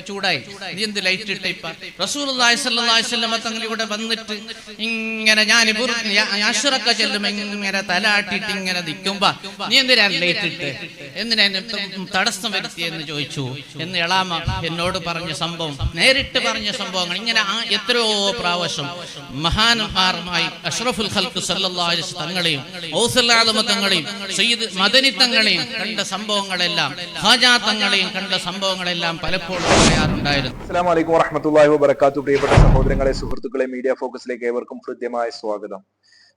ചൂടായി. നീ എന്ത് ലൈറ്റ് ഇട്ട ഇപ്പ? തങ്ങൾ ഇവിടെ വന്നിട്ട് ഇങ്ങനെ ഞാൻ അഷുറൊക്കെ ചെല്ലും ഇങ്ങനെ തലാട്ടിട്ട് ഇങ്ങനെ നിൽക്കുമ്പോ നീ എന്തിനാ ലൈറ്റ് ഇട്ട്? എന്തിനാ തടസ്സം വരുത്തി എന്ന് ചോദിച്ചു? എന്ന് എളാമ എന്നോട് പറഞ്ഞ സംഭവം നേരിട്ട് പറഞ്ഞ സംഭവങ്ങൾ ഇങ്ങനെ എത്രയോ പ്രാവശ്യം മഹാന്മാരുമായി അഷ്റഫുൽ ഖൽക്ക് വസല്ലം തങ്ങളെയും ഔസല്ലാദമ തങ്ങളെയും സയ്യിദ് മദനി തങ്ങളെയും കണ്ട സംഭവങ്ങളെല്ലാം ഹാജാ തങ്ങളെയും കണ്ട സംഭവങ്ങളെല്ലാം പലപ്പോഴും വബർക്കാത്തു പ്രിയപ്പെട്ട സഹോദരങ്ങളെ സുഹൃത്തുക്കളെ മീഡിയ ഫോക്കസിലേക്ക് ഏവർക്കും ഹൃദ്യമായ സ്വാഗതം.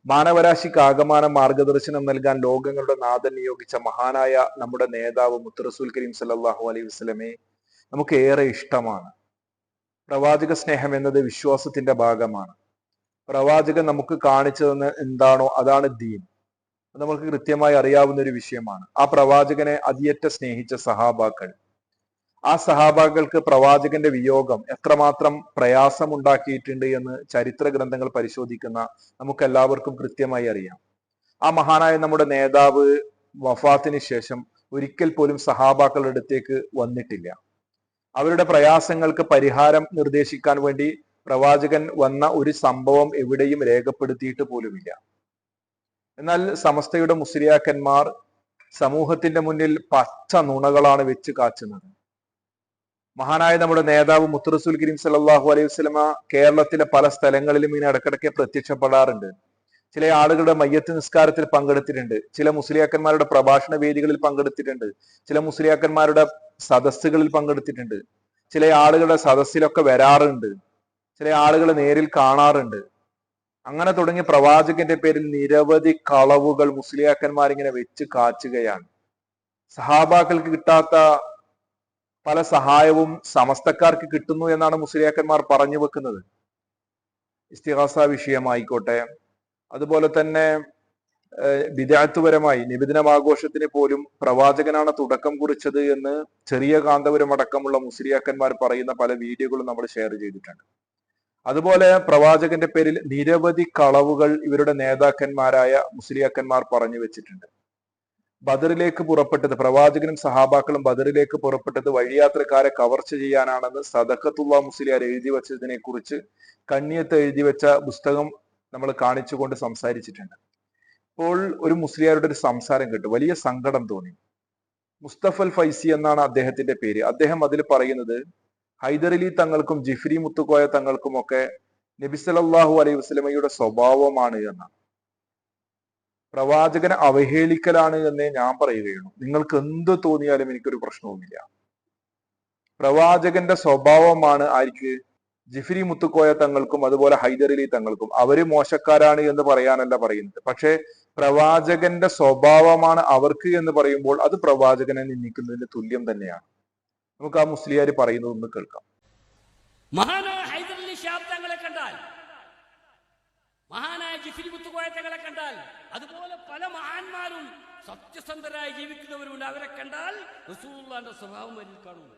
മാനവരാശിക്ക് ആകമാന മാർഗദർശനം നൽകാൻ ലോകങ്ങളുടെ നാഥൻ നിയോഗിച്ച മഹാനായ നമ്മുടെ നേതാവ് മുത്തറസൂൽ കരീം സല്ലല്ലാഹു അലൈഹി വസ്ലമെ നമുക്ക് ഏറെ ഇഷ്ടമാണ്. പ്രവാചക സ്നേഹം എന്നത് വിശ്വാസത്തിന്റെ ഭാഗമാണ്. പ്രവാചകൻ നമുക്ക് കാണിച്ചു തന്ന എന്താണോ അതാണ് ദീൻ. നമുക്ക് കൃത്യമായി അറിയാവുന്ന ഒരു വിഷയമാണ്. ആ പ്രവാചകനെ അതിയറ്റ സ്നേഹിച്ച സഹാബാക്കൾ ആ സഹാബാക്കൾക്ക് പ്രവാചകന്റെ വിയോഗം എത്രമാത്രം പ്രയാസമുണ്ടാക്കിയിട്ടുണ്ട് എന്ന് ചരിത്ര ഗ്രന്ഥങ്ങൾ പരിശോധിക്കുന്ന നമുക്ക് എല്ലാവർക്കും കൃത്യമായി അറിയാം. ആ മഹാനായ നമ്മുടെ നേതാവ് വഫാത്തിന് ശേഷം ഒരിക്കൽ പോലും സഹാബാക്കളുടെ അടുത്തേക്ക് വന്നിട്ടില്ല. അവരുടെ പ്രയാസങ്ങൾക്ക് പരിഹാരം നിർദ്ദേശിക്കാൻ വേണ്ടി പ്രവാചകൻ വന്ന ഒരു സംഭവം എവിടെയും രേഖപ്പെടുത്തിയിട്ട് പോലുമില്ല. എന്നാൽ സമസ്തയുടെ മുസ്ലിയാക്കന്മാർ സമൂഹത്തിന്റെ മുന്നിൽ പച്ച നുണകളാണ് വെച്ച് കാച്ചുന്നത്. മഹാനായ നമ്മുടെ നേതാവ് മുത്തറസുൽ കരീം സല്ലല്ലാഹു അലൈഹി വസ്ലമ കേരളത്തിലെ പല സ്ഥലങ്ങളിലും ഇങ്ങനെ ഇടക്കിടയ്ക്ക് പ്രത്യക്ഷപ്പെടാറുണ്ട്. ചില ആളുകളുടെ മയ്യത്ത് നിസ്കാരത്തിൽ പങ്കെടുത്തിട്ടുണ്ട്. ചില മുസ്ലിയാക്കന്മാരുടെ പ്രഭാഷണ വേദികളിൽ പങ്കെടുത്തിട്ടുണ്ട്. ചില മുസ്ലിയാക്കന്മാരുടെ സദസ്സുകളിൽ പങ്കെടുത്തിട്ടുണ്ട്. ചില ആളുകളുടെ സദസ്സിലൊക്കെ വരാറുണ്ട്. ചില ആളുകളെ നേരിൽ കാണാറുണ്ട്. അങ്ങനെ തുടങ്ങിയ പ്രവാചകന്റെ പേരിൽ നിരവധി കളവുകൾ മുസ്ലിയാക്കന്മാർ ഇങ്ങനെ വെച്ച് കാച്ചുകയാണ്. സഹാബാക്കൾക്ക് കിട്ടാത്ത പല സഹായവും സമസ്തക്കാർക്ക് കിട്ടുന്നു എന്നാണ് മുസ്ലിയാക്കന്മാർ പറഞ്ഞു വെക്കുന്നത്. ഇസ്തിഹാസ വിഷയമായിക്കോട്ടെ. അതുപോലെ തന്നെ വിദ്യാർത്ഥിപരമായി നിബിദിനമാഘോഷത്തിന് പോലും പ്രവാചകനാണ് തുടക്കം കുറിച്ചത് എന്ന് ചെറിയ കാന്തപുരം അടക്കമുള്ള മുസ്ലിയാക്കന്മാർ പറയുന്ന പല വീഡിയോകളും നമ്മൾ ഷെയർ ചെയ്തിട്ടുണ്ട്. അതുപോലെ പ്രവാചകന്റെ പേരിൽ നിരവധി കളവുകൾ ഇവരുടെ നേതാക്കന്മാരായ മുസ്ലിയാക്കന്മാർ പറഞ്ഞു വെച്ചിട്ടുണ്ട്. ബദറിലേക്ക് പുറപ്പെട്ടത് പ്രവാചകനും സഹാബാക്കളും ബദറിലേക്ക് പുറപ്പെട്ടത് വഴിയാത്രക്കാരെ കവർച്ച ചെയ്യാനാണെന്ന് സദക്കത്തുള്ള മുസ്ലിയാർ എഴുതി വെച്ചതിനെ കുറിച്ച് കണ്ണിയത്ത് എഴുതി വെച്ച പുസ്തകം നമ്മൾ കാണിച്ചുകൊണ്ട് സംസാരിച്ചിട്ടുണ്ട്. ഇപ്പോൾ ഒരു മുസ്ലിയാരുടെ ഒരു സംസാരം കേട്ടു. വലിയ സങ്കടം തോന്നി. മുസ്തഫൽ ഫൈസി എന്നാണ് അദ്ദേഹത്തിന്റെ പേര്. അദ്ദേഹം അതിൽ പറയുന്നത് ഹൈദരലി തങ്ങൾക്കും ജിഫ്രി മുത്തുക്കോയ തങ്ങൾക്കും ഒക്കെ നബി സല്ലല്ലാഹു അലൈഹി വസ്ലമയുടെ സ്വഭാവമാണ് എന്നാണ് പ്രവാചകനെ അവഹേളിക്കലാണ് എന്നേ ഞാൻ പറയുകയുള്ളൂ നിങ്ങൾക്ക് എന്ത് തോന്നിയാലും എനിക്കൊരു പ്രശ്നവുമില്ല. പ്രവാചകന്റെ സ്വഭാവമാണ് ആർക്ക് ജിഫിരി മുത്തുക്കോയ തങ്ങൾക്കും അതുപോലെ ഹൈദരലി തങ്ങൾക്കും. അവർ മോശക്കാരാണ് എന്ന് പറയാനല്ല പറയുന്നത്. പക്ഷേ പ്രവാചകന്റെ സ്വഭാവമാണ് അവർക്ക് എന്ന് പറയുമ്പോൾ അത് പ്രവാചകനെ നിന്ദിക്കുന്നതിന് തുല്യം തന്നെയാണ്. നമുക്ക് ആ മുസ്ലിയാർ പറയുന്നത് ഒന്ന് കേൾക്കാം ഹൈദരലി ഷിഹാബ് തങ്ങളെ കണ്ടാൽ മഹാനായ ജിഫിരി മുത്തുകോഴത്തകളെ കണ്ടാൽ അതുപോലെ പല മഹാന്മാരും സത്യസന്ധരായി ജീവിക്കുന്നവരുണ്ട് അവരെ കണ്ടാൽ റസൂള്ളാന്റെ സ്വഭാവം വരിൽ കാണുന്നു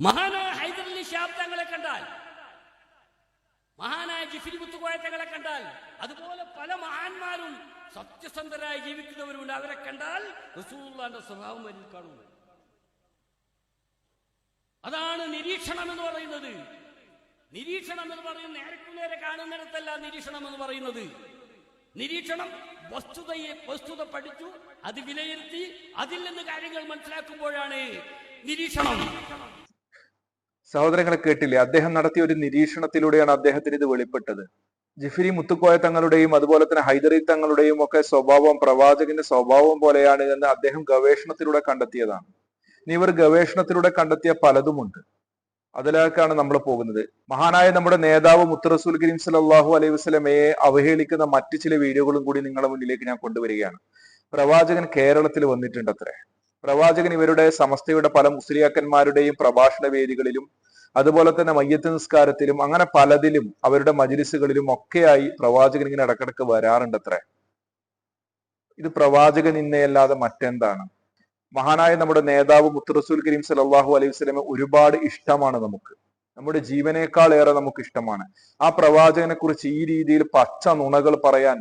മഹാനായ ഹൈദരലി ശാബ്ദങ്ങളെ കണ്ടാൽ മഹാനായ ജിഫിരി മുത്തുകോഴത്തകളെ കണ്ടാൽ അതുപോലെ പല മഹാന്മാരും സത്യസന്ധരായി ജീവിക്കുന്നവരുണ്ട് അവരെ കണ്ടാൽ റസൂള്ളാന്റെ സ്വഭാവം വരിൽ കാണുന്നു അതാണ് നിരീക്ഷണം എന്ന് പറയുന്നത്. നിരീക്ഷണം എന്ന് പറയുന്നത് നേരക്കുനേരെ കാണുന്നിടത്തല്ല നിരീക്ഷണം എന്ന് പറയുന്നത്. നിരീക്ഷണം വസ്തുതയെ വസ്തുത പഠിച്ചു അത് വിലയിരുത്തി അതിൽ നിന്ന് കാര്യങ്ങൾ മനസ്സിലാക്കുമ്പോഴാണ് നിരീക്ഷണം. സഹോദരങ്ങളെ കേട്ടില്ലേ? അദ്ദേഹം നടത്തിയ ഒരു നിരീക്ഷണത്തിലൂടെയാണ് അദ്ദേഹത്തിന് ഇത് വെളിപ്പെട്ടത്. ജിഫിരി മുത്തുക്കോയ തങ്ങളുടെയും അതുപോലെ തന്നെ ഹൈദറി തങ്ങളുടെയും ഒക്കെ സ്വഭാവം പ്രവാചകന്റെ സ്വഭാവം പോലെയാണ് എന്ന് അദ്ദേഹം ഗവേഷണത്തിലൂടെ കണ്ടെത്തിയതാണ്. ഇനി ഇവർ ഗവേഷണത്തിലൂടെ കണ്ടെത്തിയ പലതുമുണ്ട്. അതിലേക്കാണ് നമ്മൾ പോകുന്നത്. മഹാനായ നമ്മുടെ നേതാവ് മുത്തറസൂൽ കരീം സല്ലല്ലാഹു അലൈഹി വസ്ലമയെ അവഹേളിക്കുന്ന മറ്റു ചില വീഡിയോകളും കൂടി നിങ്ങളുടെ മുന്നിലേക്ക് ഞാൻ കൊണ്ടുവരികയാണ്. പ്രവാചകൻ കേരളത്തിൽ വന്നിട്ടുണ്ട് അത്രേ പ്രവാചകൻ ഇവരുടെ സമസ്തയുടെ പല മുസ്ലിയാക്കന്മാരുടെയും പ്രഭാഷണ വേദികളിലും അതുപോലെ തന്നെ മയ്യത്ത് നിസ്കാരത്തിലും അങ്ങനെ പലതിലും അവരുടെ മജിലിസുകളിലും ഒക്കെയായി പ്രവാചകൻ ഇങ്ങനെ ഇടക്കിടക്ക് വരാറുണ്ട് അത്രേ ഇത് പ്രവാചകൻ ഇന്നയല്ലാതെ മറ്റെന്താണ്? മഹാനായ നമ്മുടെ നേതാവ് മുത്തറസൂൽ കരീം സലാഹു അലൈഹി വസ്ലമെ ഒരുപാട് ഇഷ്ടമാണ് നമുക്ക്. നമ്മുടെ ജീവനേക്കാൾ ഏറെ നമുക്ക് ഇഷ്ടമാണ്. ആ പ്രവാചകനെ കുറിച്ച് ഈ രീതിയിൽ പച്ച നുണകൾ പറയാൻ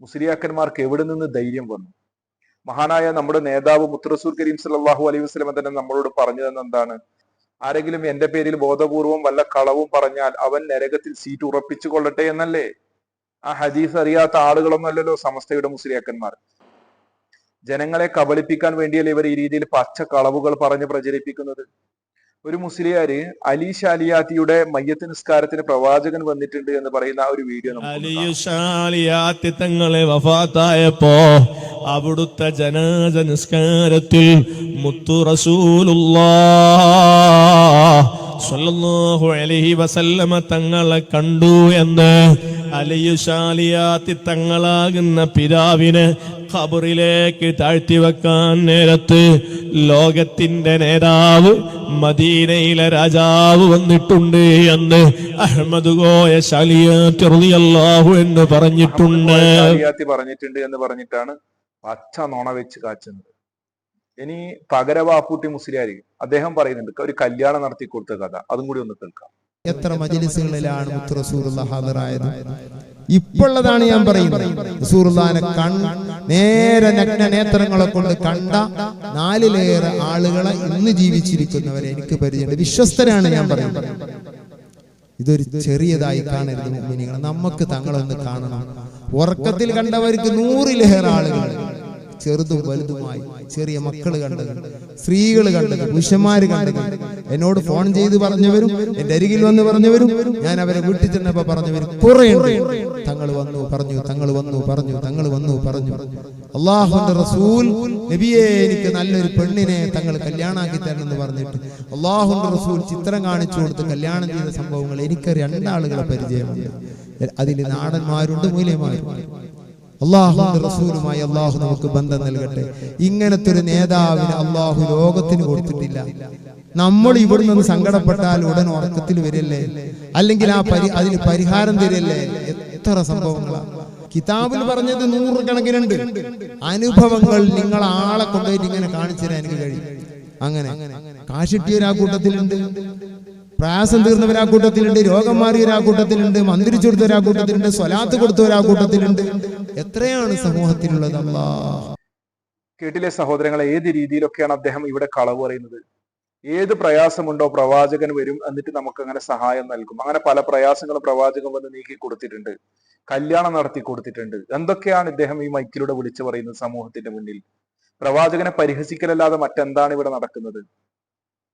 മുസ്ലിയാക്കന്മാർക്ക് എവിടെ നിന്ന് ധൈര്യം വന്നു? മഹാനായ നമ്മുടെ നേതാവ് മുത്തറസൂൽ കരീം സലാഹു അലൈഹി വസ്ലമെ തന്നെ നമ്മളോട് പറഞ്ഞു തന്നെന്താണ് ആരെങ്കിലും എന്റെ പേരിൽ ബോധപൂർവം വല്ല കളവും പറഞ്ഞാൽ അവൻ നരകത്തിൽ സീറ്റ് ഉറപ്പിച്ചു കൊള്ളട്ടെ എന്നല്ലേ? ആ ഹദീസ് അറിയാത്ത ആളുകളൊന്നല്ലല്ലോ സമസ്തയുടെ മുസ്ലിയാക്കന്മാർ. ജനങ്ങളെ കബളിപ്പിക്കാൻ വേണ്ടിയല്ലേ ഇവർ ഈ രീതിയിൽ പച്ച കളവുകൾ പറഞ്ഞ് പ്രചരിപ്പിക്കുന്നത് ഒരു മുസ്ലിയാര് അലി ഷാലിയാത്തിയുടെ മയ്യത്ത് നിസ്കാരത്തിന് പ്രവാചകൻ വന്നിട്ടുണ്ട് എന്ന് പറയുന്ന ഒരു വീഡിയോ. അലിയുഷാലിയാത്തി തങ്ങളെ വഫാത്തായപ്പോ അവിടുത്തെ ജനാജ നിസ്കാരത്തിൽ മുത്തു റസൂലുള്ളാ സ്വല്ലല്ലാഹു അലൈഹി വസല്ലമ തങ്ങളെ കണ്ടു എന്ന് അലിയുഷാലിയാത്തി തങ്ങളാകുന്ന പിതാവിന് ഖബറിലേക്ക് താഴ്ത്തി വെക്കാൻ നേരത്ത് ലോകത്തിന്റെ നേതാവ് മദീനയിലെ രാജാവ് വന്നിട്ടുണ്ട് എന്ന് അഹമ്മദ് ഗോയ ശാലിയാറിയല്ലാഹു എന്ന് പറഞ്ഞിട്ടുണ്ട്. പറഞ്ഞിട്ടുണ്ട് എന്ന് പറഞ്ഞിട്ടാണ് പച്ച നോണ വെച്ച് കാച്ചുന്നത്. ഇനി പകരവാപ്പൂട്ടി മുസ്ലിയാരി അദ്ദേഹം പറയുന്നുണ്ട് ഒരു കല്യാണം നടത്തി കൊടുത്ത കഥ. അതും കൂടി ഒന്ന് കേൾക്കാം. എത്ര മജിലിസുകളിലാണ് മുത്തുറസൂറുള്ള ഹാജറായത് ഇപ്പോഴതാണ് ഞാൻ പറയുന്നത്. കൺ നേരെ നഗ്ന നേത്രങ്ങളെ കൊണ്ട് കണ്ട നാലിലേറെ ആളുകളെ ഇന്ന് ജീവിച്ചിരിക്കുന്നവരെ എനിക്ക് പരിചയമുണ്ട്. വിശ്വസ്തരാണ് ഞാൻ പറയുന്നത്. ഇതൊരു ചെറിയതായി കാണരുത് നമുക്ക് തങ്ങളൊന്ന് കാണണം. ഉറക്കത്തിൽ കണ്ടവർക്ക് നൂറിലേറെ ആളുകൾ ചെറുതും വലുതുമായി ചെറിയ മക്കൾ കണ്ടത് സ്ത്രീകൾ കണ്ടത് പുരുഷന്മാർ കണ്ടത്. എന്നോട് ഫോൺ ചെയ്ത് പറഞ്ഞവരും എന്റെ അരികിൽ വന്ന് പറഞ്ഞവരും ഞാൻ അവരെ വീട്ടിൽ ചെന്നപ്പോ പറഞ്ഞവരും കുറെ തങ്ങൾ വന്നു പറഞ്ഞു തങ്ങൾ വന്നു പറഞ്ഞു തങ്ങൾ വന്നു പറഞ്ഞു. അള്ളാഹുന്റെ റസൂൽ നബിയെ എനിക്ക് നല്ലൊരു പെണ്ണിനെ തങ്ങൾ കല്യാണാക്കി തരണം എന്ന് പറഞ്ഞിട്ട് അള്ളാഹുന്റെ റസൂൽ ചിത്രം കാണിച്ചു കൊടുത്ത് കല്യാണം ചെയ്ത സംഭവങ്ങൾ എനിക്ക് രണ്ടാളുകളെ പരിചയമുണ്ട്. അതിൽ നാടന്മാരുണ്ട് മൂല്യമാരുണ്ട് അള്ളാഹുന്റെ റസൂലുമായി അള്ളാഹു നമുക്ക് ബന്ധം നൽകട്ടെ. ഇങ്ങനത്തെ ഒരു നേതാവിന് അള്ളാഹു ലോകത്തിന് കൊടുത്തിട്ടില്ല. നമ്മൾ ഇവിടെ നിന്ന് സങ്കടപ്പെട്ടാൽ ഉടൻ ഉറക്കത്തിൽ വരില്ലേ? അല്ലെങ്കിൽ ആ പരി അതിന് പരിഹാരം തരില്ലേ? എത്ര സംഭവങ്ങളാണ് കിതാബിൽ പറഞ്ഞത് നൂറുകണക്കിനുണ്ട് അനുഭവങ്ങൾ നിങ്ങൾ ആളെ കൊണ്ടുപോയിട്ട് ഇങ്ങനെ കാണിച്ചു തരാൻ എനിക്ക് കഴിയും. അങ്ങനെ. കാശിട്ടിയൊരു ആ കൂട്ടത്തിലുണ്ട്. പ്രയാസം തീർന്നവർ ആ കൂട്ടത്തിലുണ്ട് രോഗം മാറിയ ആ കൂട്ടത്തിലുണ്ട് മന്ത്രിച്ചു കൊടുത്തവർ ആ കൂട്ടത്തിലുണ്ട് സ്വലാത്ത് കൊടുത്ത ആ കൂട്ടത്തിലുണ്ട്. എത്രയാണ് സമൂഹത്തിലുള്ളത് കേട്ടിലെ സഹോദരങ്ങളെ ഏത് രീതിയിലൊക്കെയാണ് അദ്ദേഹം ഇവിടെ കളവ് പറയുന്നത്? ഏത് പ്രയാസമുണ്ടോ പ്രവാചകൻ വരും എന്നിട്ട് നമുക്ക് അങ്ങനെ സഹായം നൽകും. അങ്ങനെ പല പ്രയാസങ്ങളും പ്രവാചകൻ വന്ന് നീക്കി കൊടുത്തിട്ടുണ്ട്. കല്യാണം നടത്തി കൊടുത്തിട്ടുണ്ട്. എന്തൊക്കെയാണ് ഇദ്ദേഹം ഈ മൈക്കിലൂടെ വിളിച്ചു പറയുന്നത് സമൂഹത്തിന്റെ മുന്നിൽ? പ്രവാചകനെ പരിഹസിക്കലല്ലാതെ മറ്റെന്താണ് ഇവിടെ നടക്കുന്നത്?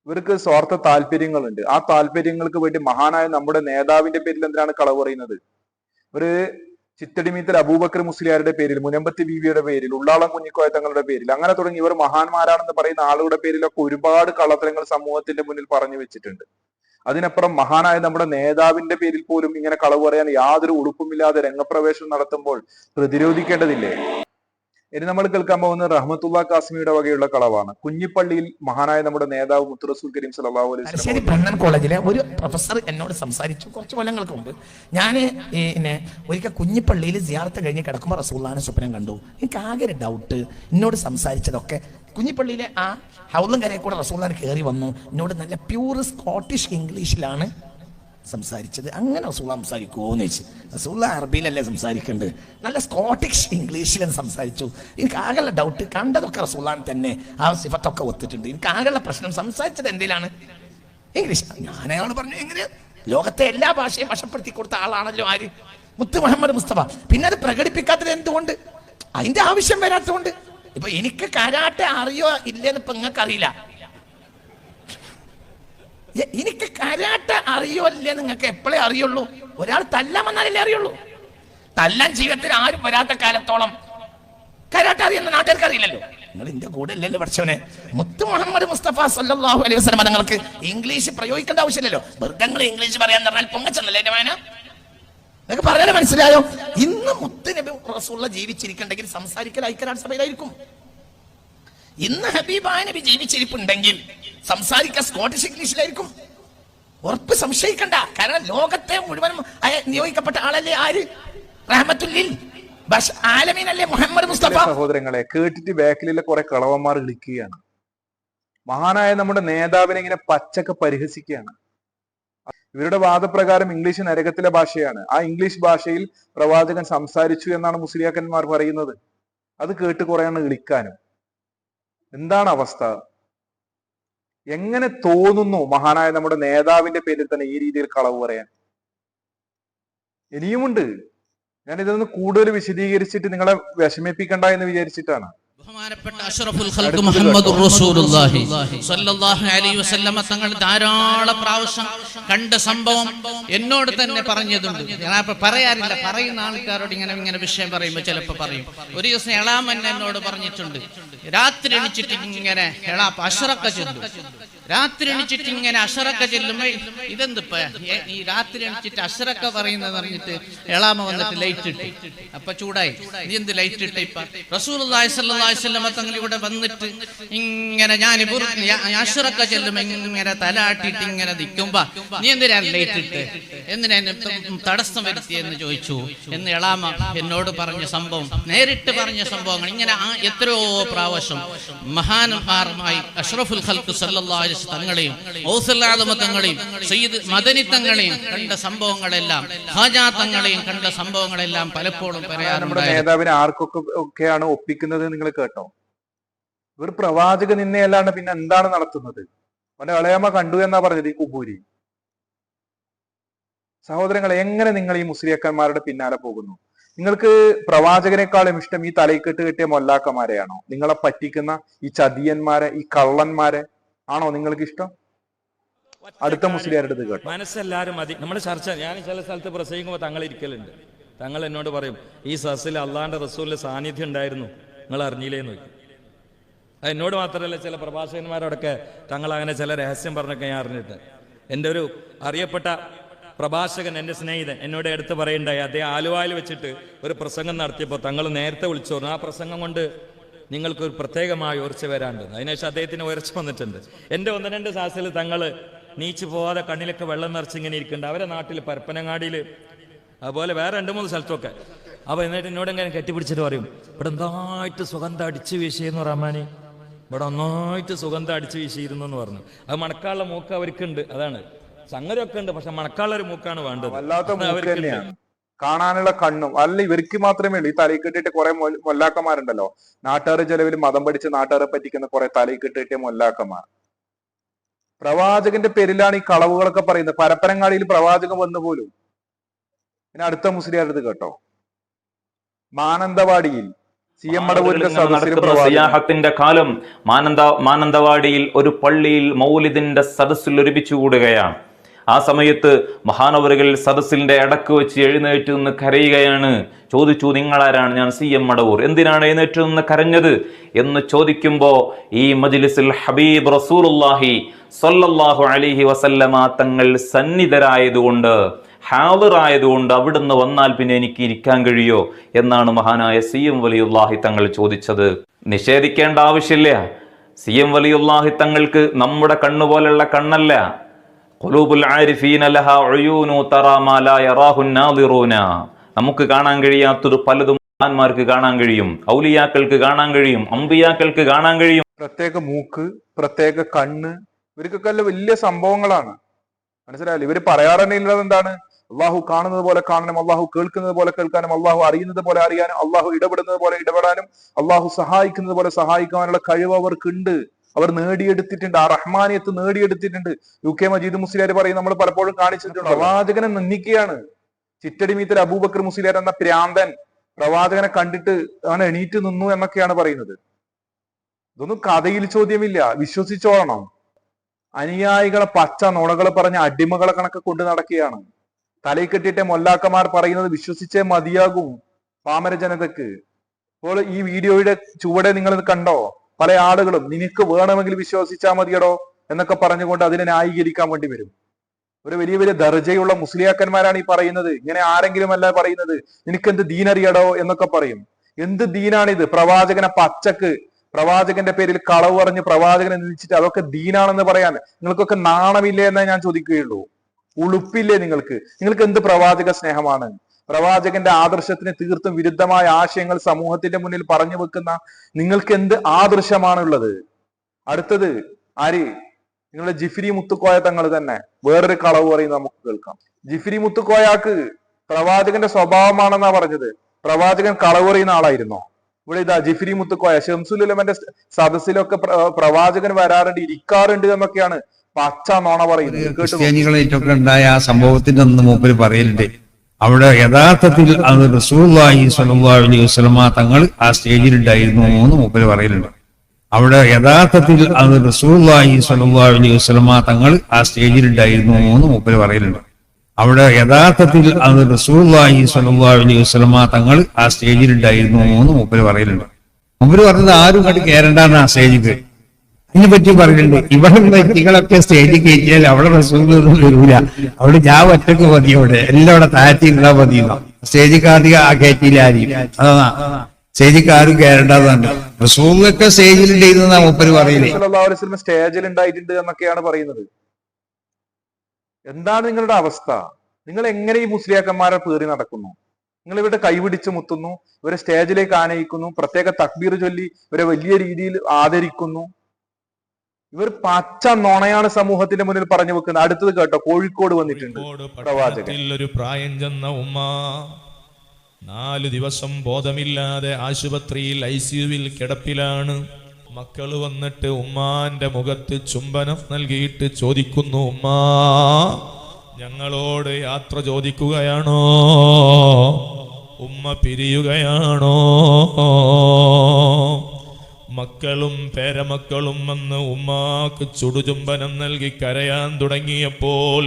ഇവർക്ക് സ്വാർത്ഥ താല്പര്യങ്ങളുണ്ട്. ആ താല്പര്യങ്ങൾക്ക് വേണ്ടി മഹാനായ നമ്മുടെ നേതാവിന്റെ പേരിൽ എന്തിനാണ് കളവ് പറയുന്നത്? ഒരു ചിത്തടിമീത്തൽ അബൂബക്കർ മുസ്ലിയാരുടെ പേരിൽ മുനമ്പത്തി ബീവിയുടെ പേരിൽ ഉള്ളാളം കുഞ്ഞിക്കോയ തങ്ങളുടെ പേരിൽ അങ്ങനെ തുടങ്ങി ഇവർ മഹാന്മാരാണെന്ന് പറയുന്ന ആളുകളുടെ പേരിലൊക്കെ ഒരുപാട് കള്ളത്തരങ്ങൾ സമൂഹത്തിന്റെ മുന്നിൽ പറഞ്ഞു വെച്ചിട്ടുണ്ട്. അതിനപ്പുറം മഹാനായ നമ്മുടെ നേതാവിന്റെ പേരിൽ പോലും ഇങ്ങനെ കളവ് പറയാൻ യാതൊരു ഉടുപ്പുമില്ലാതെ രംഗപ്രവേശം നടത്തുമ്പോൾ പ്രതിരോധിക്കേണ്ടതില്ലേ? ഇനി നമ്മൾ കേൾക്കാൻ പോകുന്നത് റഹ്മത്തുള്ള കാസ്മിയുടെ വകയുള്ള കളവാണ്. കുഞ്ഞിപ്പള്ളിയിൽ മഹാനായ നമ്മുടെ നേതാവ് മുത്തുറസൂൽ കരീം സല്ലല്ലാഹു അലൈഹി ബ്രണ്ണൻ കോളേജിലെ ഒരു പ്രൊഫസർ എന്നോട് സംസാരിച്ചു കുറച്ച് കൊല്ലങ്ങൾക്ക് മുമ്പ്. ഞാൻ പിന്നെ ഒരിക്കൽ കുഞ്ഞിപ്പള്ളിയിൽ സിയാർത്ത് കഴിഞ്ഞ് കിടക്കുമ്പോൾ റസൂള്ളാനെ സ്വപ്നം കണ്ടു. എനിക്ക് ആകെ ഒരു ഡൗട്ട് എന്നോട് സംസാരിച്ചതൊക്കെ കുഞ്ഞിപ്പള്ളിയിലെ ആ ഹൗലും കരയിൽ കൂടെ റസൂള്ളാൻ കയറി വന്നു. എന്നോട് നല്ല പ്യൂർ സ്കോട്ടിഷ് ഇംഗ്ലീഷിലാണ് സംസാരിച്ചത്. അങ്ങനെ റസൂള്ള സംസാരിക്കുമോ എന്ന് ചോദിച്ചു. റസൂള്ള അറബിയിലല്ലേ സംസാരിക്കേണ്ടത്? നല്ല സ്കോട്ടിഷ് ഇംഗ്ലീഷിലും സംസാരിച്ചു. എനിക്ക് ആകെയുള്ള ഡൗട്ട് കണ്ടതൊക്കെ റസൂള്ളാൻ തന്നെ ആ സിഫത്തൊക്കെ ഒത്തിട്ടുണ്ട്. എനിക്ക് ആകെയുള്ള പ്രശ്നം സംസാരിച്ചത് എന്തിലാണ്? ഇംഗ്ലീഷ് ഞാൻ അയാളോട് പറഞ്ഞു എങ്ങനെ? ലോകത്തെ എല്ലാ ഭാഷയും വശപ്പെടുത്തി കൊടുത്ത ആളാണല്ലോ ആര്? മുത്ത് മുഹമ്മദ് മുസ്തഫ. പിന്നെ അത് പ്രകടിപ്പിക്കാത്തത് എന്തുകൊണ്ട്? അതിന്റെ ആവശ്യം വരാത്തതുകൊണ്ട്. ഇപ്പൊ എനിക്ക് കരാട്ടെ അറിയോ ഇല്ലെന്ന് ഇപ്പൊ നിങ്ങൾക്ക് അറിയില്ല എനിക്ക് കരാട്ട അറിയുമല്ലേ നിങ്ങൾക്ക്? എപ്പോഴേ അറിയുള്ളൂ? ഒരാൾ തല്ലാൻ വന്നാലല്ലേ അറിയുള്ളൂ? തല്ലാൻ ജീവിതത്തിൽ ആരും വരാത്ത കാലത്തോളം കരാട്ട അറിയുന്ന നാട്ടുകാർക്ക് അറിയില്ലല്ലോ നിങ്ങൾ എന്റെ കൂടെ അല്ലല്ലോ പഠിച്ചവനെ. മുത്ത് മുഹമ്മദ് മുസ്തഫ സല്ലാഹു അലൈഹി വസല്ലം നിങ്ങൾക്ക് ഇംഗ്ലീഷ് പ്രയോഗിക്കേണ്ട ആവശ്യമില്ലല്ലോ. മൃഗങ്ങൾ ഇംഗ്ലീഷ് പറയാൻ പറഞ്ഞാൽ പൊങ്ങച്ചല്ലേ എന്റെ മേന? നിങ്ങൾക്ക് പറയാൻ മനസ്സിലായോ? ഇന്ന് മുത്ത് നബി റസൂള്ള ജീവിച്ചിരിക്കണ്ടെങ്കിൽ സംസാരിക്കൽ ഐക്യരാഷ്ട്ര സഭയിലായിരിക്കും ഇന്ന് ഹബീബായ നബി ജീവിച്ചിരിപ്പുണ്ടെങ്കിൽ സംസാരിക്കാൻ സ്കോട്ടിഷ് ഇംഗ്ലീഷിലായിരിക്കും ഉറപ്പ് സംശയിക്കണ്ട. കാരണം ലോകത്തെ മുഴുവനും നിയോഗിക്കപ്പെട്ട ആളല്ലേ ആര്? ആലമീനല്ലേ മുഹമ്മദ് മുസ്തഫ? സഹോദരങ്ങളെ കേട്ടിട്ട് ബാക്കിലുള്ള കുറെ കളവന്മാർ വിളിക്കുകയാണ്. മഹാനായ നമ്മുടെ നേതാവിനെ ഇങ്ങനെ പച്ചക്ക പരിഹസിക്കുകയാണ്. ഇവരുടെ വാദപ്രകാരം ഇംഗ്ലീഷ് നരകത്തിലെ ഭാഷയാണ്. ആ ഇംഗ്ലീഷ് ഭാഷയിൽ പ്രവാചകൻ സംസാരിച്ചു എന്നാണ് മുസ്ലിയാക്കന്മാർ പറയുന്നത്. അത് കേട്ട് കുറെയാണ് വിളിക്കാനും. എന്താണ് അവസ്ഥ? എങ്ങനെ തോന്നുന്നു മഹാനായ നമ്മുടെ നേതാവിന്റെ പേരിൽ തന്നെ ഈ രീതിയിൽ കളവ് പറയാൻ? ഇനിയുമുണ്ട്. ഞാൻ ഇതൊന്ന് കൂടുതൽ വിശദീകരിച്ചിട്ട് നിങ്ങളെ വിഷമിപ്പിക്കണ്ട എന്ന് വിചാരിച്ചിട്ടാണ്. ബഹുമാനപ്പെട്ട അഷ്റഫുൽ ഖൽഖ് മുഹമ്മദുർ റസൂലുള്ളാഹി സ്വല്ലല്ലാഹു അലൈഹി വസല്ലമ തങ്ങൾ ധാരാളം പ്രാവശ്യം കണ്ട സംഭവം എന്നോട് തന്നെ പറഞ്ഞതുണ്ട്. ഞാൻ പറയാറില്ല. പറയുന്ന ആൾക്കാരോട് ഇങ്ങനെ ഇങ്ങനെ വിഷയം പറയുമ്പോൾ ചിലപ്പോൾ പറയും. ഒരു ദിവസം എളാമൻ എന്നോട് പറഞ്ഞിട്ടുണ്ട്. രാത്രി എണിച്ചിട്ട് ഇങ്ങനെ എളാപ്പ് അഷറക്ക ചെല്ലും രാത്രി എണിച്ചിട്ട് ഇങ്ങനെ അഷറക്ക ചെല്ലുമ്പോ ഇതെന്തിപ്പ ഏ- ഈ രാത്രി എണിച്ചിട്ട് അഷറക്ക പറയുന്നത് പറഞ്ഞിട്ട് എളാമ വന്നിട്ട് ലൈറ്റ് ഇട്ട് അപ്പൊ ചൂടായി. നീ എന്ത് ലൈറ്റ് ഇട്ട ഇപ്പൊ. വസല്ലമ തങ്ങൾ ഇവിടെ വന്നിട്ട് ഇങ്ങനെ ഞാൻ അഷറക്ക ചെല്ലുമ്പോ ഇങ്ങനെ തലാട്ടിട്ട് ഇങ്ങനെ നിൽക്കുമ്പോ നീ എന്തിനാ ലൈറ്റ് ഇട്ട് എന്തിനാ തടസ്സം വരുത്തി എന്ന് ചോദിച്ചു. എന്ന് എളാമ എന്നോട് പറഞ്ഞ സംഭവം. നേരിട്ട് പറഞ്ഞ സംഭവങ്ങൾ. ഇങ്ങനെ എത്രയോ പ്രാവശ്യം മഹാന്മാരുമായി അഷ്റഫുൽ ഖൽക്ക് സല്ലല്ലാഹു വസല്ലം തങ്ങളെയും ഔസല്ലാദമ തങ്ങളെയും സയ്യിദ് മദനി തങ്ങളെയും കണ്ട സംഭവങ്ങളെല്ലാം ഹാജാ തങ്ങളെയും കണ്ട സംഭവങ്ങളെല്ലാം പലപ്പോഴും പറയാറുണ്ട് നേതാവിനെ ആർക്കൊക്കെ ഒക്കെയാണ് ഒപ്പിക്കുന്നത് നിങ്ങൾ കേട്ടോ? ഇവർ പ്രവാചക നിന്നെയല്ലാണ്ട് പിന്നെ എന്താണ് നടത്തുന്നത്? അവന്റെ ഇളയമ്മ കണ്ടു എന്നാ പറഞ്ഞത് ഈ കുബൂരി. സഹോദരങ്ങൾ എങ്ങനെ നിങ്ങൾ ഈ മുസ്ലിയക്കന്മാരുടെ പിന്നാലെ പോകുന്നു? നിങ്ങൾക്ക് പ്രവാചകനേക്കാളും ഇഷ്ടം ഈ തലയിക്കെട്ട് കെട്ടിയ മൊല്ലാക്കന്മാരെയാണോ? നിങ്ങളെ പറ്റിക്കുന്ന ഈ ചതിയന്മാരെ ഈ കള്ളന്മാരെ ആണോ നിങ്ങൾക്ക് ഇഷ്ടം അടുത്ത മുസ്ലിയാരുടെ അടുത്ത് കേട്ടോ. മനസ്സെല്ലാരും മതി നമ്മുടെ ചർച്ച ഞാൻ ചില സ്ഥലത്ത് പ്രസംഗിക്കുമ്പോൾ തങ്ങൾ ഇരിക്കലുണ്ട്. തങ്ങൾ എന്നോട് പറയും ഈ സസിൽ അള്ളാന്റെ റസൂലിന്റെ സാന്നിധ്യം ഉണ്ടായിരുന്നു. നിങ്ങൾ അറിഞ്ഞില്ലേന്ന് നോക്കി എന്നോട് മാത്രമല്ല ചില പ്രഭാഷകന്മാരോടൊക്കെ തങ്ങൾ അങ്ങനെ ചില രഹസ്യം പറഞ്ഞൊക്കെ ഞാൻ അറിഞ്ഞിട്ട്. എന്റെ ഒരു അറിയപ്പെട്ട പ്രഭാഷകൻ എന്റെ സ്നേഹിതൻ എന്നോട് എടുത്ത് പറയുണ്ടായി. അദ്ദേഹം ആലുവായിൽ വെച്ചിട്ട് ഒരു പ്രസംഗം നടത്തിയപ്പോൾ തങ്ങൾ നേരത്തെ വിളിച്ചു ആ പ്രസംഗം കൊണ്ട് നിങ്ങൾക്ക് ഒരു പ്രത്യേകമായ ഉയർച്ച വരാണ്ട് അതിനുശേഷം അദ്ദേഹത്തിന് ഉയർച്ച വന്നിട്ടുണ്ട്. എന്റെ ഒന്ന് രണ്ട് സാഹസിൽ തങ്ങൾ നീച്ചു പോവാതെ കണ്ണിലൊക്കെ വെള്ളം നിറച്ച് ഇങ്ങനെ ഇരിക്കുന്നുണ്ട്. അവരെ നാട്ടിൽ പരപ്പനങ്ങാടിയിൽ അതുപോലെ വേറെ രണ്ട് മൂന്ന് സ്ഥലത്തൊക്കെ. അപ്പോൾ എന്നിട്ട് എന്നോട് എങ്ങനെ കെട്ടിപ്പിടിച്ചിട്ട് പറയും ഇവിടെ എന്തായിട്ട് സുഗന്ധം അടിച്ചു വീശിയെന്ന് റഹ്മാനി ഇവിടെ ഒന്നായിട്ട് സുഗന്ധം അടിച്ചു വീശിയിരുന്നു എന്ന് പറഞ്ഞു. അത് മണക്കാനുള്ള മൂക്ക് അവർക്കുണ്ട് അതാണ്. സംഗതിയൊക്കെ ഉണ്ട് പക്ഷെ മണക്കാളൊരു മൂക്കാണ് വേണ്ടത്. അവർക്കുണ്ട്. കാണാനുള്ള കണ്ണും അല്ല ഇവർക്ക് മാത്രമേ ഉള്ളൂ. ഈ തലയിൽ കെട്ടിയിട്ട് കുറെ മൊല്ലാക്കന്മാരുണ്ടല്ലോ. നാട്ടുകാർ ചെലവിൽ മതം പഠിച്ച് നാട്ടുകാരെ പറ്റിക്കുന്ന കുറെ തലയിൽ കെട്ടിയിട്ട് മൊല്ലാക്കന്മാർ. പ്രവാചകന്റെ പേരിലാണ് ഈ കളവുകളൊക്കെ പറയുന്നത്. പരപ്പനങ്ങാടിയിൽ പ്രവാചകൻ വന്നു പോലും. പിന്നെ അടുത്ത മുസ്ലിയാരത് കേട്ടോ? മാനന്തവാടിയിൽ സി എം മടവൂരിന്റെ കാലം മാനന്ത മാനന്തവാടിയിൽ ഒരു പള്ളിയിൽ മൗലിദിന്റെ സദസ്സിൽ ഒരുമിച്ച് കൂടുകയാണ്. ആ സമയത്ത് മഹാനവറുകൾ സദസ്സിന്റെ ഇടയ്ക്ക് വെച്ച് എഴുന്നേറ്റ് നിന്ന് കരയുകയാണ്. ചോദിച്ചു നിങ്ങളാരാണ്? ഞാൻ സി എം മടവൂർ. എന്തിനാണ് എഴുന്നേറ്റ് നിന്ന് കരഞ്ഞത്? എന്ന് ചോദിക്കുമ്പോൾ ഈ മജ്ലിസിൽ ഹബീബ് റസൂലുള്ളാഹി സൊല്ലാഹു അലിഹി വസല്ലമ തങ്ങൾ സന്നിധരായതുകൊണ്ട് ഹാവറായതുകൊണ്ട് അവിടുന്ന് വന്നാൽ പിന്നെ എനിക്ക് ഇരിക്കാൻ കഴിയോ? എന്നാണ് മഹാനായ സി എം വലിയുല്ലാഹി തങ്ങൾ ചോദിച്ചത്. നിഷേധിക്കേണ്ട ആവശ്യമില്ല. സി എം വലിയുല്ലാഹി തങ്ങൾക്ക് നമ്മുടെ കണ്ണുപോലുള്ള കണ്ണല്ല. ഖുലൂബുൽ ആരിഫീന ലഹ ഉയൂനു തറാ മാ ലാ യറാഹു നാദിറൂന. നമുക്ക് കാണാൻ കഴിയാത്തത് പലതും മഹാന്മാർക്ക് കാണാൻ കഴിയും. ഔലിയാക്കൾക്ക് കാണാൻ കഴിയും. അമ്പിയാക്കൾക്ക് കാണാൻ കഴിയും. പ്രത്യേക മൂക്ക് പ്രത്യേക കണ്ണ് ഇവർക്കൊക്കെ അല്ല വലിയ സംഭവങ്ങളാണ്. മനസ്സിലായില്ല? ഇവർ പറയാറ് തന്നെ ഇല്ലാതെ എന്താണ്? അള്ളാഹു കാണുന്നത് പോലെ കാണാനും അള്ളാഹു കേൾക്കുന്നത് പോലെ കേൾക്കാനും അള്ളാഹു അറിയുന്നത് പോലെ അറിയാനും അള്ളാഹു ഇടപെടുന്നത് പോലെ ഇടപെടാനും അള്ളാഹു സഹായിക്കുന്നത് പോലെ സഹായിക്കാനുള്ള കഴിവ് അവർക്കുണ്ട്. അവർ നേടിയെടുത്തിട്ടുണ്ട്. ആ റഹ്മാനിയത്ത് നേടിയെടുത്തിട്ടുണ്ട്. യു കെ മജീദ് മുസ്ലിയാർ പറയും നമ്മൾ പലപ്പോഴും കാണിച്ചിട്ടുണ്ട്. പ്രവാചകനെ നിന്ദിക്കുകയാണ്. ചിറ്റടിമീത്തൽ അബൂബക്കർ മുസ്ലിയാർ എന്ന പ്രാന്തൻ പ്രവാചകനെ കണ്ടിട്ട് അവൻ എണീറ്റ് നിന്നു എന്നൊക്കെയാണ് പറയുന്നത്. ഇതൊന്നും കഥയിൽ ചോദ്യമില്ല. വിശ്വസിച്ചോളണം. അനുയായികളെ പച്ച നുണകൾ പറഞ്ഞ അടിമകളെ കണക്ക് കൊണ്ട് നടക്കുകയാണ്. തലയിൽ കെട്ടിയിട്ട് മൊല്ലാക്കമാർ പറയുന്നത് വിശ്വസിച്ചേ മതിയാകും. പാമര ജനതക്ക് അപ്പോൾ ഈ വീഡിയോയുടെ ചുവടെ നിങ്ങൾ കണ്ടോ? പല ആളുകളും നിനക്ക് വേണമെങ്കിൽ വിശ്വസിച്ചാൽ മതിയടോ എന്നൊക്കെ പറഞ്ഞുകൊണ്ട് അതിനെ ന്യായീകരിക്കാൻ വേണ്ടി വരും. ഒരു വലിയ വലിയ ദർജയുള്ള മുസ്ലിയാക്കന്മാരാണ് ഈ പറയുന്നത്. ഇങ്ങനെ ആരെങ്കിലും അല്ല പറയുന്നത്. നിനക്ക് എന്ത് ദീനറിയടോ എന്നൊക്കെ പറയും. എന്ത് ദീനാണിത്? പ്രവാചകനെ പച്ചക്ക് പ്രവാചകന്റെ പേരിൽ കളവ് പറഞ്ഞ് പ്രവാചകനെ നിന്നിച്ചിട്ട് അതൊക്കെ ദീനാണെന്ന് പറയാൻ നിങ്ങൾക്കൊക്കെ നാണമില്ലേ എന്നേ ഞാൻ ചോദിക്കുകയുള്ളൂ. ഉളുപ്പില്ലേ നിങ്ങൾക്ക്? നിങ്ങൾക്ക് എന്ത് പ്രവാചക സ്നേഹമാണ്? പ്രവാചകന്റെ ആദർശത്തിന് തീർത്തും വിരുദ്ധമായ ആശയങ്ങൾ സമൂഹത്തിന്റെ മുന്നിൽ പറഞ്ഞു വെക്കുന്ന നിങ്ങൾക്ക് എന്ത് ആദർശമാണുള്ളത്? അടുത്തത് ആര്? നിങ്ങളുടെ ജിഫിരി മുത്തുക്കോയ തങ്ങൾ തന്നെ. വേറൊരു കളവ് പറയും നമുക്ക് കേൾക്കാം. ജിഫിരി മുത്തുക്കോയാക്ക് പ്രവാചകന്റെ സ്വഭാവമാണെന്നാ പറഞ്ഞത്. പ്രവാചകൻ കളവ് പറയുന്ന ആളായിരുന്നോ? ഇവിടെ ഇതാ ജിഫിരി മുത്തുക്കോയ ഷംസുലുലമന്റെ സദസ്സിലൊക്കെ പ്ര- പ്രവാചകൻ വരാറുണ്ട് ഇരിക്കാറുണ്ട് എന്നൊക്കെയാണ് പച്ച നോണ പറയുന്നത്. ഉണ്ടായ ആ സംഭവത്തിന്റെ ഒന്നും മൂപ്പര് പറയലുണ്ട് അവിടെ യഥാർത്ഥത്തിൽ അത് റസൂല്ലാഹി സ്വല്ലല്ലാഹു അലൈഹി വസല്ലമ തങ്ങൾ ആ സ്റ്റേജിലുണ്ടായിരുന്നു എന്ന് മൂപ്പര് പറയലുണ്ട് അവിടെ യഥാർത്ഥത്തിൽ അത് റസൂല്ലാഹി സ്വല്ലല്ലാഹു അലൈഹി വസല്ലമ തങ്ങൾ ആ സ്റ്റേജിലുണ്ടായിരുന്നു എന്ന് മൂപ്പര് പറയലുണ്ട് അവിടെ യഥാർത്ഥത്തിൽ അത് റസൂല്ലാഹി സ്വല്ലല്ലാഹു അലൈഹി വസല്ലമ തങ്ങൾ ആ സ്റ്റേജിലുണ്ടായിരുന്നു എന്ന് മൂപ്പര് പറയലുണ്ട് മൂപ്പര് പറഞ്ഞത് ആരും കണ്ട് കയറണ്ടാന്ന് ആ സ്റ്റേജിക്ക്. ഇതിനെ പറ്റി പറഞ്ഞിട്ടുണ്ട്. ഇവിടെ വ്യക്തികളൊക്കെ സ്റ്റേജിൽ കയറ്റിയാൽ അവിടെ റസൂലൊന്നും വരൂല. അവിടെ ഞാൻ ഒറ്റയ്ക്ക് മതി അവിടെ. എല്ലാം അവിടെ താഴ്ത്തി ഇരുന്നാ മതി സ്റ്റേജിൽ കാതി ആ കയറ്റിയില്ല അതാ. സ്റ്റേജിൽ ആരും കയറേണ്ടതാണ് റസൂലൊക്കെ സ്റ്റേജിൽ ഉണ്ടായിരുന്ന മൂപ്പര് പറയില്ലേ സ്റ്റേജിൽ ഉണ്ടായിട്ടുണ്ട് എന്നൊക്കെയാണ് പറയുന്നത്. എന്താണ് നിങ്ങളുടെ അവസ്ഥ? നിങ്ങൾ എങ്ങനെ ഈ മുസ്ലിയാക്കന്മാരെ പേറി നടക്കുന്നു? നിങ്ങൾ ഇവരുടെ കൈപിടിച്ച് മുത്തുന്നു ഇവരെ സ്റ്റേജിലേക്ക് ആനയിക്കുന്നു പ്രത്യേക തക്ബീർ ചൊല്ലി ഇവരെ വലിയ രീതിയിൽ ആദരിക്കുന്നു. ഇവർ പച്ച നുണയാണ് സമൂഹത്തിന്റെ മുന്നിൽ പറഞ്ഞു വെക്കുന്നത്. അടുത്തത് കേട്ടോ കോഴിക്കോട് വന്നിട്ടുണ്ട് പ്രവാചകൻ. ഒരു പ്രായം ചെന്ന ഉമ്മ. നാല് ദിവസം ബോധമില്ലാതെ ആശുപത്രിയിൽ ഐ സിയുവിൽ കിടപ്പിലാണ്. മക്കൾ വന്നിട്ട് ഉമ്മാന്റെ മുഖത്ത് ചുംബനം നൽകിയിട്ട് ചോദിക്കുന്നു ഉമ്മാ ഞങ്ങളോട് യാത്ര ചോദിക്കുകയാണോ? ഉമ്മ പിരിയുകയാണോ? മക്കളും പേരമക്കളും വന്ന് ഉമ്മാക്ക് ചുടുചുംബനം നൽകി കരയാൻ തുടങ്ങിയപ്പോൾ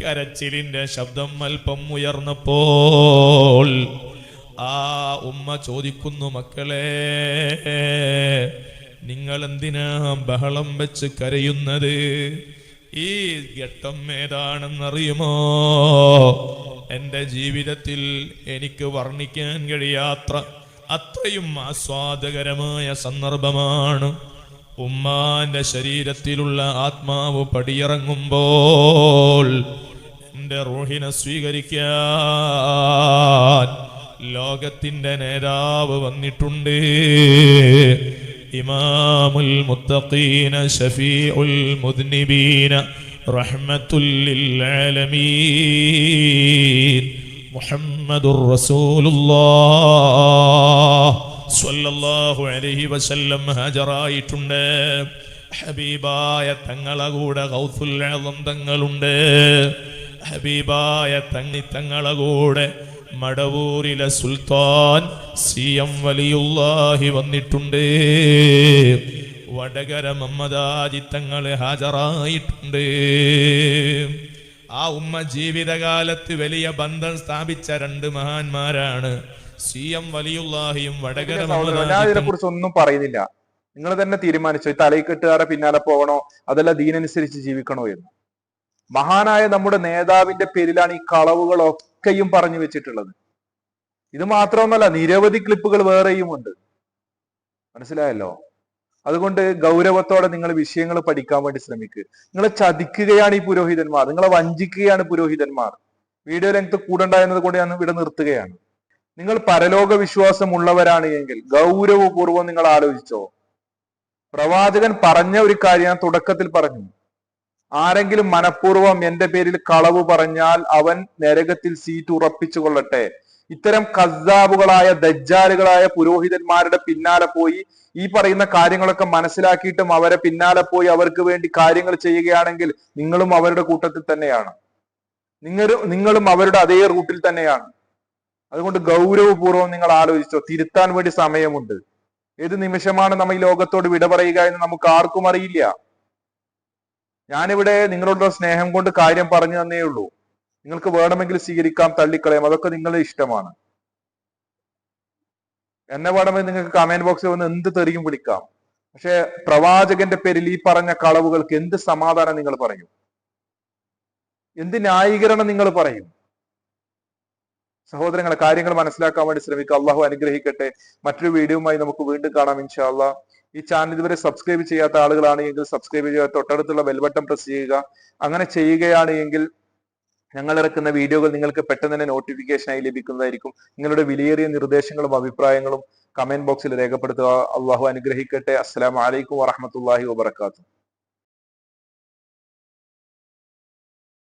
കരച്ചിലിന്റെ ശബ്ദം അല്പം ഉയർന്നപ്പോൾ ആ ഉമ്മ ചോദിക്കുന്നു മക്കളെ നിങ്ങൾ എന്തിനാ ബഹളം വെച്ച് കരയുന്നത്? ഈ ഘട്ടം ഏതാണെന്നറിയുമോ? എന്റെ ജീവിതത്തിൽ എനിക്ക് വർണിക്കാൻ കഴിയാത്ര അത്രയും ആസ്വാദകരമായ സന്ദർഭമാണ്. ഉമ്മാന്റെ ശരീരത്തിലുള്ള ആത്മാവ് പടിയിറങ്ങുമ്പോൾ എന്റെ റോഹിനെ സ്വീകരിക്കാൻ ലോകത്തിന്റെ നേതാവ് വന്നിട്ടുണ്ട്. ഇമാമുൽ മുത്തഖീന ഷഫീഉൽ മുദ്നിബീന റഹ്മത്തുൽ ആലമീൻ. സ്വല്ലല്ലാഹു അലൈഹി വസല്ലം ഹാജരായിട്ടുണ്ട്. ഹബീബായ തങ്ങളെ കൂടെ ആലം തങ്ങളുണ്ട്. ഹബീബായ തങ്ങി തങ്ങളെ കൂടെ മടവൂരിലെ സുൽത്താൻ സി എം വലിയുള്ളാഹി വന്നിട്ടുണ്ട്. വടകര മമ്മദാജി തങ്ങൾ ഹാജരായിട്ടുണ്ട്. ആ ഉമ്മ ജീവിതകാലത്ത് വലിയ ബന്ധം സ്ഥാപിച്ച രണ്ട് മഹാന്മാരാണ്. സി എം വലിയുള്ളാഹിയും വടകര ഇതിനെ കുറിച്ച് ഒന്നും പറയുന്നില്ല. നിങ്ങൾ തന്നെ തീരുമാനിച്ചു ഈ തലയിക്കെട്ടുകാരെ പിന്നാലെ പോകണോ അതല്ല ദീനനുസരിച്ച് ജീവിക്കണോ എന്ന്. മഹാനായ നമ്മുടെ നേതാവിന്റെ പേരിലാണ് ഈ കളവുകളൊക്കെയും പറഞ്ഞു വെച്ചിട്ടുള്ളത്. ഇത് മാത്രമൊന്നല്ല നിരവധി ക്ലിപ്പുകൾ വേറെയും ഉണ്ട് മനസ്സിലായല്ലോ? അതുകൊണ്ട് ഗൗരവത്തോടെ നിങ്ങൾ വിഷയങ്ങൾ പഠിക്കാൻ വേണ്ടി ശ്രമിക്കുക നിങ്ങളെ ചതിക്കുകയാണ് ഈ പുരോഹിതന്മാർ. നിങ്ങളെ വഞ്ചിക്കുകയാണ് പുരോഹിതന്മാർ. വീഡിയോ ലെങ്ത് കൂടണ്ടായെന്നത് കൊണ്ട് ഞാൻ ഇവിടെ നിർത്തുകയാണ്. നിങ്ങൾ പരലോക വിശ്വാസമുള്ളവരാണ് എങ്കിൽ ഗൗരവപൂർവം നിങ്ങൾ ആലോചിച്ചോ. പ്രവാചകൻ പറഞ്ഞ ഒരു കാര്യം ഞാൻ തുടക്കത്തിൽ പറഞ്ഞു. ആരെങ്കിലും മനഃപൂർവം എന്റെ പേരിൽ കളവ് പറഞ്ഞാൽ അവൻ നരകത്തിൽ സീറ്റ് ഉറപ്പിച്ചു കൊള്ളട്ടെ. ഇത്തരം കസാബുകളായ ദജ്ജാലുകളായ പുരോഹിതന്മാരുടെ പിന്നാലെ പോയി ഈ പറയുന്ന കാര്യങ്ങളൊക്കെ മനസ്സിലാക്കിയിട്ടും അവരെ പിന്നാലെ പോയി അവർക്ക് വേണ്ടി കാര്യങ്ങൾ ചെയ്യുകയാണെങ്കിൽ നിങ്ങളും അവരുടെ കൂട്ടത്തിൽ തന്നെയാണ്. നിങ്ങൾ നിങ്ങളും അവരുടെ അതേ റൂട്ടിൽ തന്നെയാണ്. അതുകൊണ്ട് ഗൗരവപൂർവം നിങ്ങൾ ആലോചിച്ചോ തിരുത്താൻ വേണ്ടി സമയമുണ്ട്. ഏത് നിമിഷമാണ് നമ്മൾ ഈ ലോകത്തോട് വിട പറയുക എന്ന് നമുക്ക് ആർക്കും അറിയില്ല. ഞാനിവിടെ നിങ്ങളോടുള്ള സ്നേഹം കൊണ്ട് കാര്യം പറഞ്ഞു തന്നേ ഉള്ളൂ നിങ്ങൾക്ക് വേണമെങ്കിൽ സ്വീകരിക്കാം തള്ളിക്കളയാം. അതൊക്കെ നിങ്ങളുടെ ഇഷ്ടമാണ്. എന്നെ വേണമെങ്കിൽ നിങ്ങൾക്ക് കമന്റ് ബോക്സിൽ വന്ന് എന്ത് തെറിയും വിളിക്കാം. പക്ഷെ പ്രവാചകന്റെ പേരിൽ ഈ പറഞ്ഞ കളവുകൾക്ക് എന്ത് സമാധാനം നിങ്ങൾ പറയും? എന്ത് ന്യായീകരണം നിങ്ങൾ പറയും? സഹോദരങ്ങളെ കാര്യങ്ങൾ മനസ്സിലാക്കാൻ വേണ്ടി ശ്രമിക്കുക. അള്ളാഹു അനുഗ്രഹിക്കട്ടെ. മറ്റൊരു വീഡിയോയുമായി നമുക്ക് വീണ്ടും കാണാം ഇൻഷാ അള്ളാ ഈ ചാനൽ ഇതുവരെ സബ്സ്ക്രൈബ് ചെയ്യാത്ത ആളുകളാണെങ്കിൽ സബ്സ്ക്രൈബ് ചെയ്യുക. തൊട്ടടുത്തുള്ള ബെൽബട്ടൺ പ്രസ് ചെയ്യുക. അങ്ങനെ ചെയ്യുകയാണ് എങ്കിൽ ഞങ്ങൾ ഇറക്കുന്ന വീഡിയോകൾ നിങ്ങൾക്ക് പെട്ടെന്ന് തന്നെ നോട്ടിഫിക്കേഷനായി ലഭിക്കുന്നതായിരിക്കും. നിങ്ങളുടെ വിലയേറിയ നിർദ്ദേശങ്ങളും അഭിപ്രായങ്ങളും കമന്റ് ബോക്സിൽ രേഖപ്പെടുത്തുക. അള്ളാഹു അനുഗ്രഹിക്കട്ടെ. അസ്സലാമു അലൈക്കും വറഹമത്തല്ലാഹി വബർക്കാത്തു